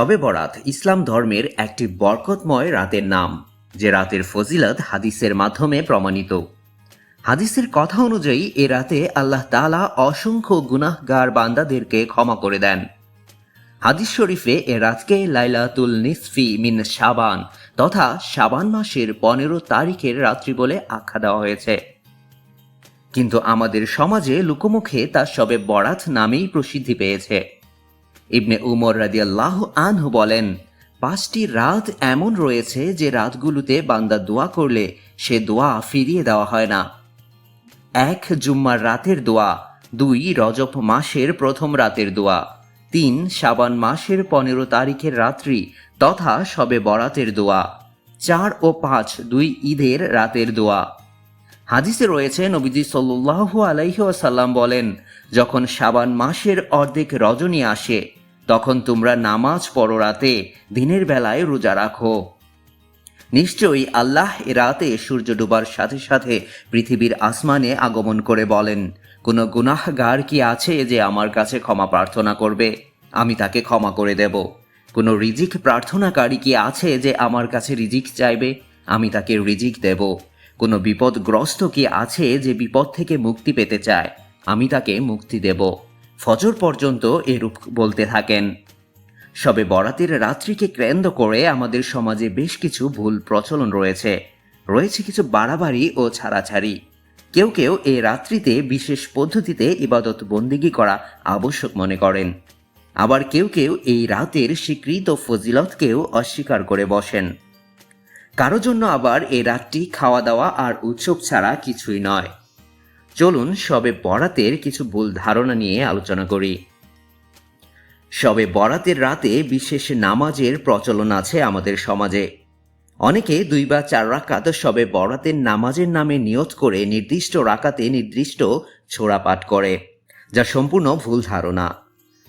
তবে বরাত ইসলাম ধর্মের একটি বরকতময় রাতের নাম, যে রাতের ফজিলত হাদিসের মাধ্যমে প্রমাণিত। হাদিসের কথা অনুযায়ী, এ রাতে আল্লাহ তাআলা অসংখ্য গুনাহগার বান্দাদেরকে ক্ষমা করে দেন। হাদিস শরীফে এ রাতকে লাইলাতুল নিসফি মিন শাবান তথা শাবান মাসের পনেরো তারিখের রাত্রি বলে আখ্যা দেওয়া হয়েছে। কিন্তু আমাদের সমাজে লুকোমুখে তা সবে বরাত নামেই প্রসিদ্ধি পেয়েছে। ইবনে উমর রাদিয়াল্লাহ আনহু বলেন, পাঁচটি রাত এমন রয়েছে যে রাতগুলোতে বান্দা দোয়া করলে সে দোয়া ফিরিয়ে দেওয়া হয় না। এক জুম্মার রাতের দোয়া, দুই রজব মাসের প্রথম রাতের দোয়া, তিন শাবান মাসের পনেরো তারিখের রাত্রি তথা সবে বরাতের দোয়া, চার ও পাঁচ দুই ঈদের রাতের দোয়া। হাদিসে রয়েছে, নবীজি সাল্লু আলাইহি ওয়াসাল্লাম বলেন, যখন শাবান মাসের অর্ধেক রজনী আসে তখন তোমরা নামাজ পড়ো রাতে, দিনের বেলায় রোজা রাখো। নিশ্চয়ই আল্লাহ এ রাতে সূর্য ডুবার সাথে সাথে পৃথিবীর আসমানে আগমন করে বলেন, কোনো গুনাহগার কি আছে যে আমার কাছে ক্ষমা প্রার্থনা করবে? আমি তাকে ক্ষমা করে দেব। কোনো রিজিক প্রার্থনাকারী কি আছে যে আমার কাছে রিজিক চাইবে? আমি তাকে রিজিক দেব। কোনো বিপদগ্রস্ত কি আছে যে বিপদ থেকে মুক্তি পেতে চায়? আমি তাকে মুক্তি দেব। ফজর পর্যন্ত এরূপ বলতে থাকেন। সবে বরাতের রাত্রিকে কেন্দ্র করে আমাদের সমাজে বেশ কিছু ভুল প্রচলন রয়েছে। রয়েছে কিছু বাড়াবাড়ি ও ছাড়াছাড়ি। কেউ কেউ এই রাত্রিতে বিশেষ পদ্ধতিতে ইবাদত বন্দিগি করা আবশ্যক মনে করেন। আবার কেউ কেউ এই রাতের স্বীকৃত ফজিলতকেও অস্বীকার করে বসেন। কারও জন্য আবার এই রাতটি খাওয়া দাওয়া আর উৎসব ছাড়া কিছুই নয়। চলুন সবে বরাতের কিছু ভুল ধারণা নিয়ে আলোচনা করি। সবে বরাতের রাতে বিশেষ নামাজের প্রচলন আছে আমাদের সমাজে। অনেকে দুই বা চার রাকাত সবে বরাতের নামাজের নামে নিয়ত করে নির্দিষ্ট রাকাতে নির্দিষ্ট ছোড়া পাঠ করে, যা সম্পূর্ণ ভুল ধারণা।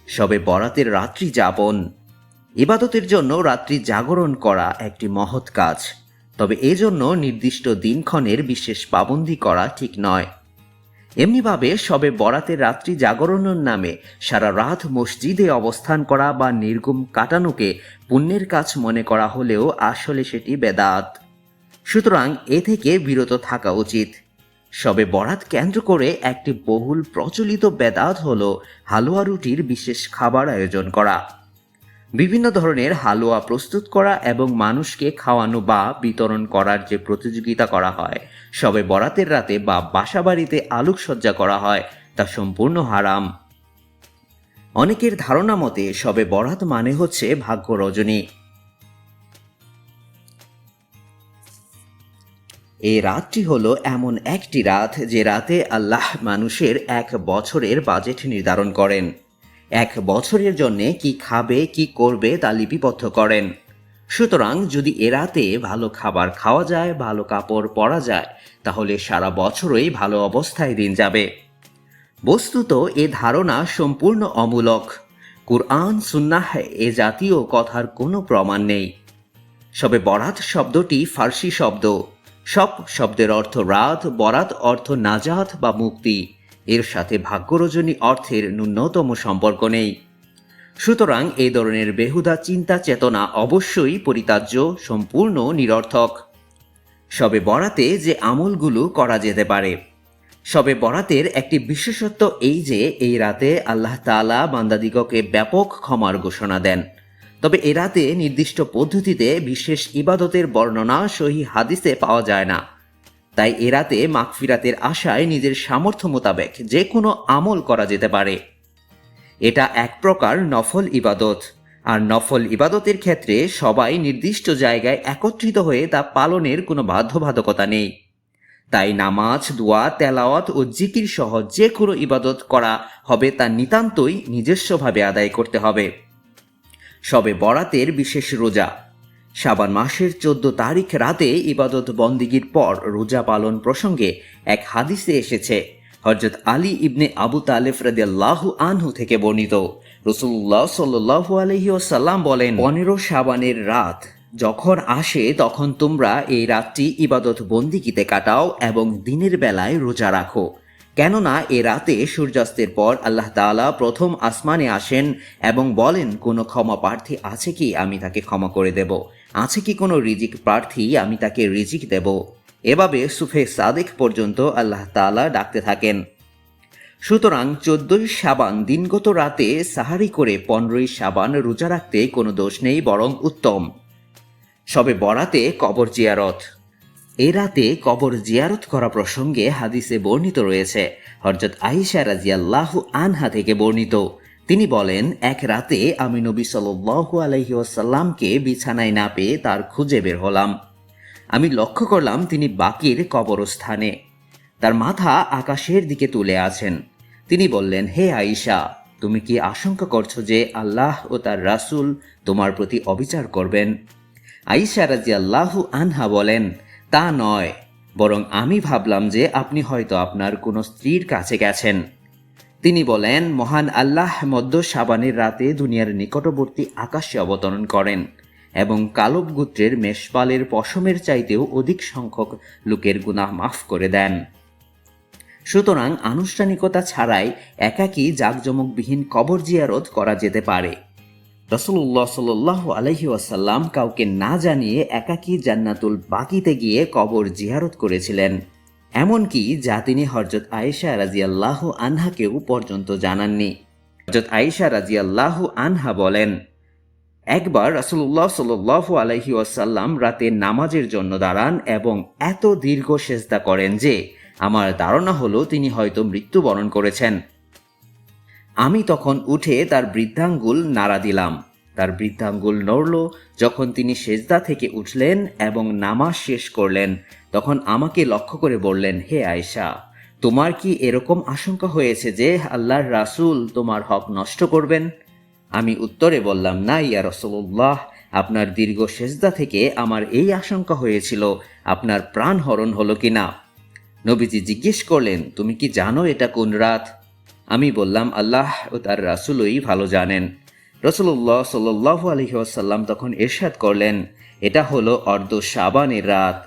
সবে বরাতের রাত্রি যাপন। ইবাদতের জন্য রাত্রি জাগরণ করা একটি মহৎ কাজ, তবে এজন্য নির্দিষ্ট দিনক্ষণের বিশেষ পাবন্দি করা ঠিক নয়। এমনিভাবে সবে বরাতের রাত্রি জাগরণের নামে সারা রাত মসজিদে অবস্থান করা বা নির্গুম কাটানোকে পুণ্যের কাজ মনে করা হলেও আসলে সেটি বেদাত। সুতরাং এ থেকে বিরত থাকা উচিত। সবে বরাত কেন্দ্র করে একটি বহুল প্রচলিত বেদাত হল হালুয়া রুটির বিশেষ খাবার আয়োজন করা। বিভিন্ন ধরনের হালুয়া প্রস্তুত করা এবং মানুষকে খাওয়ানো বা বিতরণ করার যে প্রতিযোগিতা করা হয়, সবে বরাতের রাতে বা বাসাবাড়িতে আলোকসজ্জা করা হয়, তা সম্পূর্ণ হারাম। অনেকের ধারণা মতে সবে বরাত মানে হচ্ছে ভাগ্য রজনী। এই রাতটি হলো এমন একটি রাত যে রাতে আল্লাহ মানুষের এক বছরের বাজেট নির্ধারণ করেন। এক বছরের জন্যে কি খাবে, কি করবে তা লিপিবদ্ধ করেন। সুতরাং যদি এ রাতে ভালো খাবার খাওয়া যায়, ভালো কাপড় পরা যায়, তাহলে সারা বছরই ভালো অবস্থায় দিন যাবে। বস্তুত এ ধারণা সম্পূর্ণ অমূলক। কুরআন, সুন্নাহ এ জাতীয় কথার কোনো প্রমাণ নেই। সবে বরাত শব্দটি ফার্সি শব্দ। সব শব্দের অর্থ রাত, বরাত অর্থ নাজাত বা মুক্তি। এর সাথে ভাগ্যরজনী অর্থের ন্যূনতম সম্পর্ক নেই। সুতরাং এই ধরনের বেহুদা চিন্তা চেতনা অবশ্যই পরিতার্য সম্পূর্ণ নিরর্থক। সবে বরাতে যে আমলগুলো করা যেতে পারে। সবে বরাতের একটি বিশেষত্ব এই যে, এই রাতে আল্লাহ তালা বান্দাদিগকে ব্যাপক ক্ষমার ঘোষণা দেন। তবে এ রাতে নির্দিষ্ট পদ্ধতিতে বিশেষ ইবাদতের বর্ণনা সহি হাদিসে পাওয়া যায় না। তাই এ রাতে মাগফিরাতের আশায় নিজের সামর্থ্য মোতাবেক যে কোনো আমল করা যেতে পারে। এটা এক প্রকার নফল ইবাদত। আর নফল ইবাদতের ক্ষেত্রে সবাই নির্দিষ্ট জায়গায় একত্রিত হয়ে তা পালনের কোনো বাধ্যবাধকতা নেই। তাই নামাজ, দোয়া, তেলাওয়াত ও জিকির সহ যে কোনো ইবাদত করা হবে তা নিতান্তই নিজস্বভাবে আদায় করতে হবে। সবে বরাতের বিশেষ রোজা। শাবান মাসের চোদ্দ তারিখ রাতে ইবাদত বন্দিগির পর রোজা পালন প্রসঙ্গে এক হাদিসে এসেছে। হজরত আলী ইবনে আবু তালেফ রাদিয়াল্লাহু আনহু থেকে বর্ণিত। রসুল্লাহ সাল্লু আলহি সাল্লাম বলেন, পনেরো শাবানের রাত যখন আসে তখন তোমরা এই রাতটি ইবাদত বন্দিকিতে কাটাও এবং দিনের বেলায় রোজা রাখো। কেননা এ রাতে সূর্যাস্তের পর আল্লাহ তাআলা প্রথম আসমানে আসেন এবং বলেন, কোনো ক্ষমা প্রার্থী আছে কি? আমি তাকে ক্ষমা করে দেব। আছে কি কোনো রিজিক প্রার্থী? আমি তাকে রিজিক দেব। এভাবে সুফে সাদেক পর্যন্ত আল্লাহ তালা ডাকতে থাকেন। সুতরাং চোদ্দই সাবান দিনগত রাতে সাহারি করে পনেরোই সাবান রোজা রাখতে কোনো দোষ নেই, বরং উত্তম। সবে বরাতে কবর জিয়ারত। এ রাতে কবর জিয়ারত করা প্রসঙ্গে হাদিসে বর্ণিত রয়েছে হরজত আইসা রাজিয়াল্লাহু আনহা থেকে বর্ণিত। তিনি বলেন, এক রাতে আমি নবী সাল্লু আলহি ওয়াসাল্লামকে বিছানায় না পেয়ে তার খুঁজে বের হলাম। আমি লক্ষ্য করলাম তিনি বাকির কবরস্থানে। তার মাথা আকাশের দিকে তুলে আছেন। তিনি বললেন, হে আয়েশা, তুমি কি আশঙ্কা করছ যে আল্লাহ ও তার রাসূল তোমার প্রতি অবিচার করবেন? আয়েশা রাজিয়াল্লাহু আনহা বলেন, তা নয়, বরং আমি ভাবলাম যে আপনি হয়তো আপনার কোনো স্ত্রীর কাছে গেছেন। তিনি বলেন, মহান আল্লাহ মধ্য সাবানের রাতে দুনিয়ার নিকটবর্তী আকাশে অবতরণ করেন এবং কালব গোত্রের মেষপালের পশমের চাইতেও অধিক সংখ্যক লোকের গুনাহ মাফ করে দেন। সুতরাং আনুষ্ঠানিকতা ছাড়াই একাকী জাঁকজমকবিহীন কবর জিয়ারত করা যেতে পারে। রসুল্লাহ সাল্লাহ আলহি ওয়াসাল্লাম কাউকে না জানিয়ে একাকী জান্নাতুল বাকিতে গিয়ে কবর জিয়ারত করেছিলেন। এমনকি যা তিনি হরজত আয়েশা রাজিয়াল্লাহ আনহাকেও পর্যন্ত জানাননি। হরজত আয়েশা রাজিয়াল্লাহ আনহা বলেন, একবার রাসুল্লাহ সাল্লাহ আলহি ওয়াসাল্লাম রাতে নামাজের জন্য দাঁড়ান এবং এত দীর্ঘ সেজদা করেন যে আমার ধারণা হলো তিনি হয়তো মৃত্যুবরণ করেছেন। আমি তখন উঠে তার বৃদ্ধাঙ্গুল নাড়া দিলাম। তার বৃদ্ধাঙ্গুল নড়ল, যখন তিনি সেজদা থেকে উঠলেন এবং নামাজ শেষ করলেন, তখন আমাকে লক্ষ্য করে বললেন, হে আয়সা তোমার কি এরকম আশঙ্কা হয়েছে যে আল্লাহর রাসূল তোমার হক নষ্ট করবেন? আমি উত্তরে বললাম, না ইয়া রসুল্লাহ আপনার দীর্ঘ সেজদা থেকে আমার এই আশঙ্কা হয়েছিল, আপনার প্রাণ হরণ হলো কিনা? নবীজি জিজ্ঞেস করলেন, তুমি কি জানো এটা কোন রাত? আমি বললাম, আল্লাহ ও তার রাসুলই ভালো জানেন। রসুল্লাহ সাল্লাহ আলহিহাসাল্লাম তখন এরশাদ করলেন, এটা হলো অর্ধ সাবানের রাত।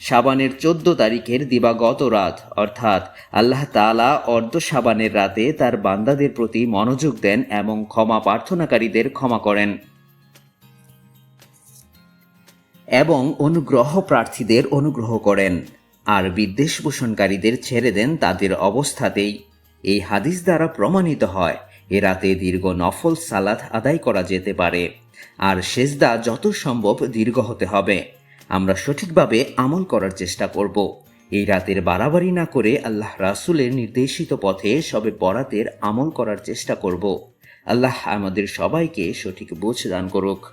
সাবানের চোদ্দ তারিখের দিবাগত রাত, অর্থাৎ আল্লাহ তালা অর্ধ সাবানের রাতে তার বান্দাদের প্রতি মনোযোগ দেন এবং ক্ষমা প্রার্থনাকারীদের ক্ষমা করেন এবং অনুগ্রহ প্রার্থীদের অনুগ্রহ করেন আর বিদ্বেষ পোষণকারীদের ছেড়ে দেন তাদের অবস্থাতেই। এই হাদিস দ্বারা প্রমাণিত হয় এ রাতে দীর্ঘ নফল সালাদ আদায় করা যেতে পারে। আর সেজদা যত সম্ভব দীর্ঘ হতে হবে। আমরা সঠিকভাবে আমল করার চেষ্টা করব। এই রাতের বাড়াবাড়ি না করে আল্লাহ রাসুলের নির্দেশিত পথে সবে বরাতের আমল করার চেষ্টা করব। আল্লাহ আমাদের সবাইকে সঠিক বোঝ দান করুক।